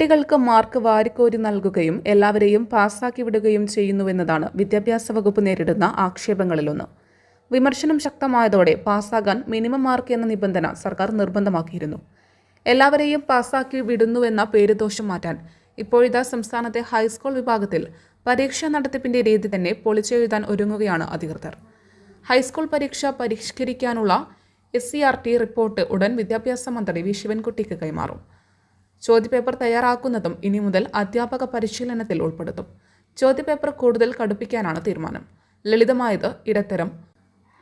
കുട്ടികൾക്ക് മാർക്ക് വാരിക്കോരി നൽകുകയും എല്ലാവരെയും പാസ്സാക്കി വിടുകയും ചെയ്യുന്നുവെന്നതാണ് വിദ്യാഭ്യാസ വകുപ്പ് നേരിടുന്ന ആക്ഷേപങ്ങളിലൊന്ന്. വിമർശനം ശക്തമായതോടെ പാസ്സാകാൻ മിനിമം മാർക്ക് എന്ന നിബന്ധന സർക്കാർ നിർബന്ധമാക്കിയിരുന്നു. എല്ലാവരെയും പാസ്സാക്കി വിടുന്നുവെന്ന പേരുദോഷം മാറ്റാൻ ഇപ്പോഴിതാ സംസ്ഥാനത്തെ ഹൈസ്കൂൾ വിഭാഗത്തിൽ പരീക്ഷാ നടത്തിപ്പിന്റെ രീതി തന്നെ പൊളിച്ചെഴുതാൻ ഒരുങ്ങുകയാണ് അധികൃതർ. ഹൈസ്കൂൾ പരീക്ഷ പരിഷ്കരിക്കാനുള്ള എസ് റിപ്പോർട്ട് ഉടൻ വിദ്യാഭ്യാസ മന്ത്രി വി ശിവൻകുട്ടിക്ക് കൈമാറും. ചോദ്യപേപ്പർ തയ്യാറാക്കുന്നതും ഇനി മുതൽ അധ്യാപക പരിശീലനത്തിൽ ഉൾപ്പെടുത്തും. ചോദ്യപേപ്പർ കൂടുതൽ കടുപ്പിക്കാനാണ് തീരുമാനം. ലളിതമായത് ഇടത്തരം.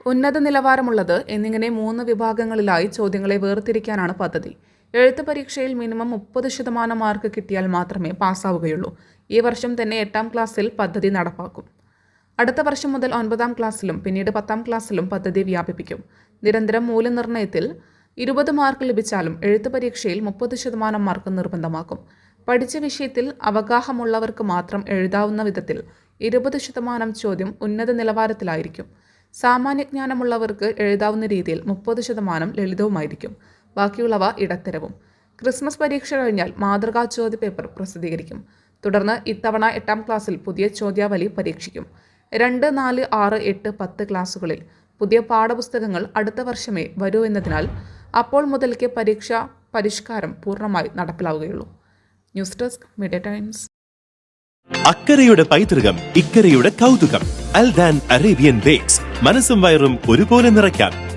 ഉന്നത നിലവാരമുള്ളത് എന്നിങ്ങനെ മൂന്ന് വിഭാഗങ്ങളിലായി ചോദ്യങ്ങളെ വേർതിരിക്കാനാണ് പദ്ധതി. എഴുത്ത് പരീക്ഷയിൽ മിനിമം മുപ്പത് ശതമാനം മാർക്ക് കിട്ടിയാൽ മാത്രമേ പാസ്സാവുകയുള്ളൂ. ഈ വർഷം തന്നെ എട്ടാം ക്ലാസ്സിൽ പദ്ധതി നടപ്പാക്കും. അടുത്ത വർഷം മുതൽ ഒൻപതാം ക്ലാസ്സിലും പിന്നീട് പത്താം ക്ലാസ്സിലും പദ്ധതി വ്യാപിപ്പിക്കും. നിരന്തരം മൂല്യനിർണയത്തിൽ ഇരുപത് മാർക്ക് ലഭിച്ചാലും എഴുത്ത് പരീക്ഷയിൽ മുപ്പത് ശതമാനം മാർക്ക് നിർബന്ധമാക്കും. പഠിച്ച വിഷയത്തിൽ അവഗാഹമുള്ളവർക്ക് മാത്രം എഴുതാവുന്ന വിധത്തിൽ ഇരുപത് ശതമാനം ചോദ്യം ഉന്നത നിലവാരത്തിലായിരിക്കും. സാമാന്യജ്ഞാനമുള്ളവർക്ക് എഴുതാവുന്ന രീതിയിൽ മുപ്പത് ശതമാനം ലളിതവുമായിരിക്കും. ബാക്കിയുള്ളവ ഇടത്തരവും. ക്രിസ്മസ് പരീക്ഷ കഴിഞ്ഞാൽ മാതൃകാ ചോദ്യപേപ്പർ പ്രസിദ്ധീകരിക്കും. തുടർന്ന് ഇത്തവണ എട്ടാം ക്ലാസ്സിൽ പുതിയ ചോദ്യാവലി പരീക്ഷിക്കും. രണ്ട് നാല് ആറ് എട്ട് പത്ത് ക്ലാസ്സുകളിൽ പുതിയ പാഠപുസ്തകങ്ങൾ അടുത്ത വർഷമേ വരൂ എന്നതിനാൽ അപ്പോൾ മുതൽക്ക് പരീക്ഷ പരിഷ്കാരം പൂർണമായി നടപ്പിലാവുകയുള്ളൂ. News desk Media Times. അക്കരയുടെ പൈതൃകം ഇക്കരയുടെ കൗതുകം. Al Dan Arabian Bakes. മനസ്സും വയറും ഒരുപോലെ നിറയ്ക്കാം.